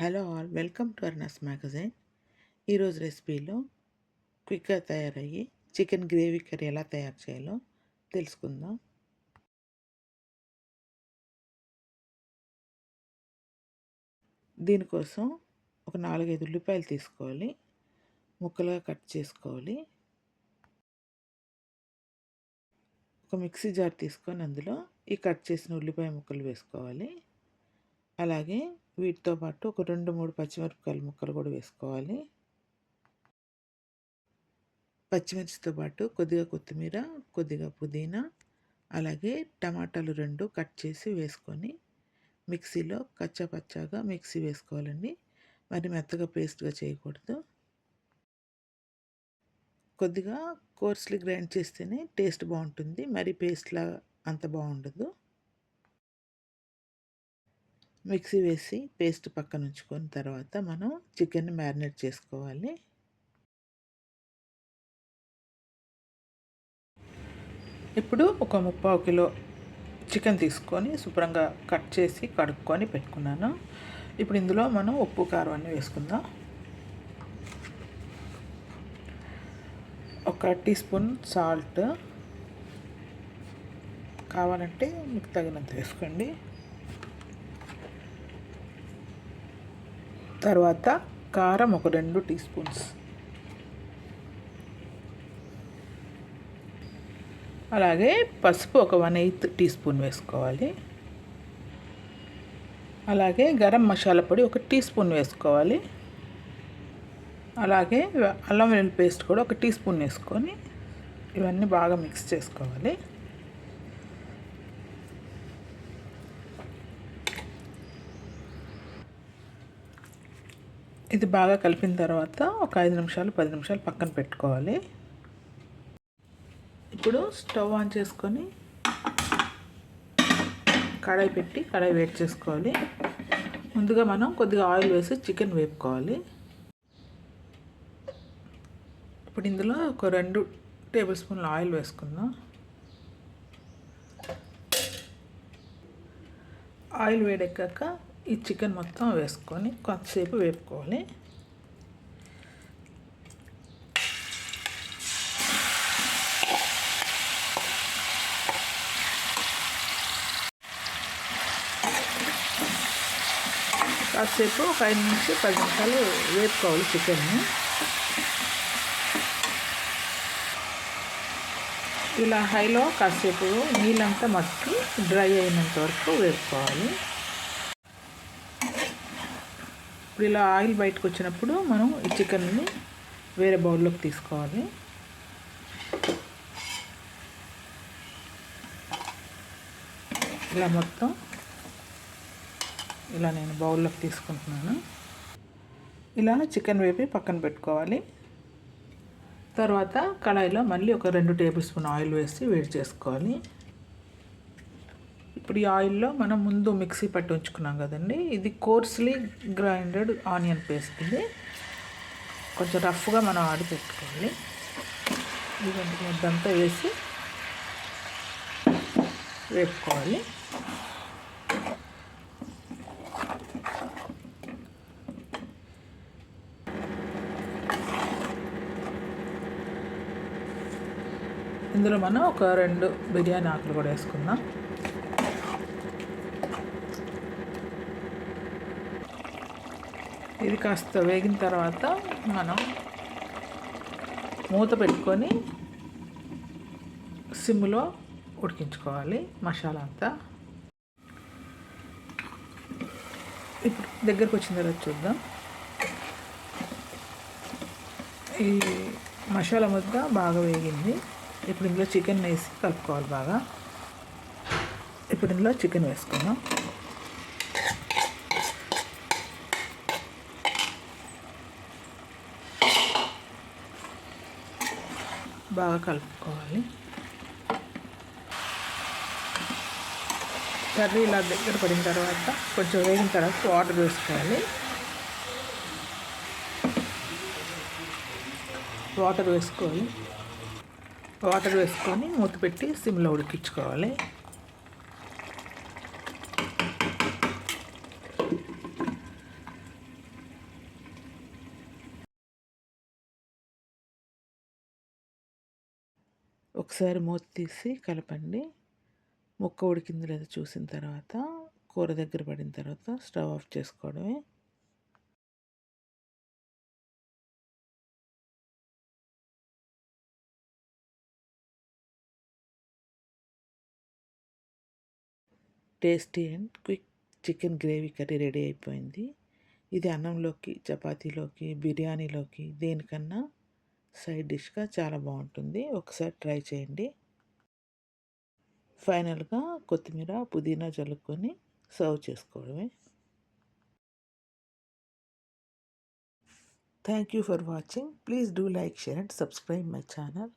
Hello all welcome to అర్నస్ magazine. ఈరోజు రెసిపీలో క్విక్గా తయారయ్యి చికెన్ గ్రేవీ కర్రీ ఎలా తయారు చేయాలో తెలుసుకుందాం. దీనికోసం ఒక నాలుగైదు ఉల్లిపాయలు తీసుకోవాలి. ముక్కలుగా కట్ చేసుకోవాలి. ఒక మిక్సీ జార్ తీసుకొని అందులో ఈ కట్ చేసిన ఉల్లిపాయ ముక్కలు వేసుకోవాలి. అలాగే వీటితో పాటు ఒక రెండు మూడు పచ్చిమిరపకాయల ముక్కలు కూడా వేసుకోవాలి. పచ్చిమిర్చితో పాటు కొద్దిగా కొత్తిమీర కొద్దిగా పుదీనా అలాగే టమాటాలు రెండు కట్ చేసి వేసుకొని మిక్సీలో కచ్చాపచ్చాగా మిక్సీ వేసుకోవాలండి. మరి మెత్తగా పేస్ట్గా చేయకూడదు. కొద్దిగా కోర్స్లీ గ్రైండ్ చేస్తేనే టేస్ట్ బాగుంటుంది. మరి పేస్ట్లా అంత బాగుండదు. మిక్సీ వేసి పేస్ట్ పక్కన ఉంచుకున్న తర్వాత మనం చికెన్ మ్యారినేట్ చేసుకోవాలి. ఇప్పుడు ఒక ముప్పావు కిలో చికెన్ తీసుకొని శుభ్రంగా కట్ చేసి కడుక్కొని పెట్టుకున్నాను. ఇప్పుడు ఇందులో మనం ఉప్పు కారం అన్నీ వేసుకుందాం. ఒక టీ స్పూన్ సాల్ట్ కావాలంటే మీకు తగినంత వేసుకోండి. తర్వాత కారం ఒక రెండు టీ స్పూన్స్. అలాగే పసుపు ఒక వన్ ఎయిత్ టీ స్పూన్ వేసుకోవాలి. అలాగే గరం మసాలా పొడి ఒక టీ స్పూన్ వేసుకోవాలి. అలాగే అల్లం వెల్లుల్లి పేస్ట్ కూడా ఒక టీ స్పూన్ వేసుకొని ఇవన్నీ బాగా మిక్స్ చేసుకోవాలి. ఇది బాగా కలిపిన తర్వాత ఒక ఐదు నిమిషాలు పది నిమిషాలు పక్కన పెట్టుకోవాలి. ఇప్పుడు స్టవ్ ఆన్ చేసుకొని కడాయి పెట్టి కడాయి వేడి చేసుకోవాలి. ముందుగా మనం కొద్దిగా ఆయిల్ వేసి చికెన్ వేపుకోవాలి. ఇప్పుడు ఇందులో ఒక రెండు టేబుల్ స్పూన్ల ఆయిల్ వేసుకుందాం. ఆయిల్ వేడెక్కాక ఈ చికెన్ మొత్తం వేసుకొని కొంతసేపు వేపుకోవాలి. కాసేపు ఒక ఐదు నుంచి పది నిమిషాలు వేపుకోవాలి చికెన్ని. ఇలా హైలో కాసేపు నీళ్ళంతా మట్టి డ్రై అయినంత వరకు వేపుకోవాలి. ఇప్పుడు ఇలా ఆయిల్ బయటకు వచ్చినప్పుడు మనం ఈ చికెన్ని వేరే బౌల్లోకి తీసుకోవాలి. ఇలా మొత్తం ఇలా నేను బౌల్లోకి తీసుకుంటున్నాను. ఇలా చికెన్ వేపి పక్కన పెట్టుకోవాలి. తర్వాత కళాయిలో మళ్ళీ ఒక రెండు టేబుల్ స్పూన్ ఆయిల్ వేసి వేడి చేసుకోవాలి. ఇప్పుడు ఈ ఆయిల్లో మనం ముందు మిక్సీ పట్టి ఉంచుకున్నాం కదండి. ఇది కోర్స్లీ గ్రైండెడ్ ఆనియన్ పేస్ట్ ఇది. కొంచెం రఫ్గా మనం ఆడి పెట్టుకోవాలి. ఇదంతా ముద్దంతా వేసి వేపుకోవాలి. ఇందులో మనం ఒక రెండు బిర్యానీ ఆకులు కూడా వేసుకుందాం. ఇది కాస్త వేగిన తర్వాత మనం మూత పెట్టుకొని సిమ్లో ఉడికించుకోవాలి మసాలా అంతా. ఇప్పుడు దగ్గరకు వచ్చిన తర్వాత చూద్దాం. ఈ మసాలా ముద్ద బాగా వేగింది. ఇప్పుడు ఇందులో చికెన్ వేసి కలుపుకోవాలి బాగా. ఇప్పుడు ఇందులో చికెన్ వేసుకుందాం. బాగా కలుపుకోవాలి. కర్రీ ఇలా దగ్గర పడిన తర్వాత కొంచెం వేగిన తర్వాత వాటర్ వేసుకోవాలి. వాటర్ వేసుకోవాలి వాటర్ వేసుకొని మూత పెట్టి సిమ్లో ఉడికించుకోవాలి. ఒకసారి మూత తీసి కలపండి. ముక్క ఉడికింది లేదో చూసిన తర్వాత కూర దగ్గర పడిన తర్వాత స్టవ్ ఆఫ్ చేసుకోవడమే. Tasty and quick chicken gravy curry ready అయిపోయింది. ఇది అన్నంలోకి చపాతీలోకి బిర్యానీలోకి దేనికన్నా సైడ్ డిష్గా చాలా బాగుంటుంది. ఒకసారి ట్రై చేయండి. ఫైనల్గా కొత్తిమీర పుదీనా చల్లుకొని సర్వ్ చేసుకోవడమే. Thank you for watching. Please do like share and subscribe my channel.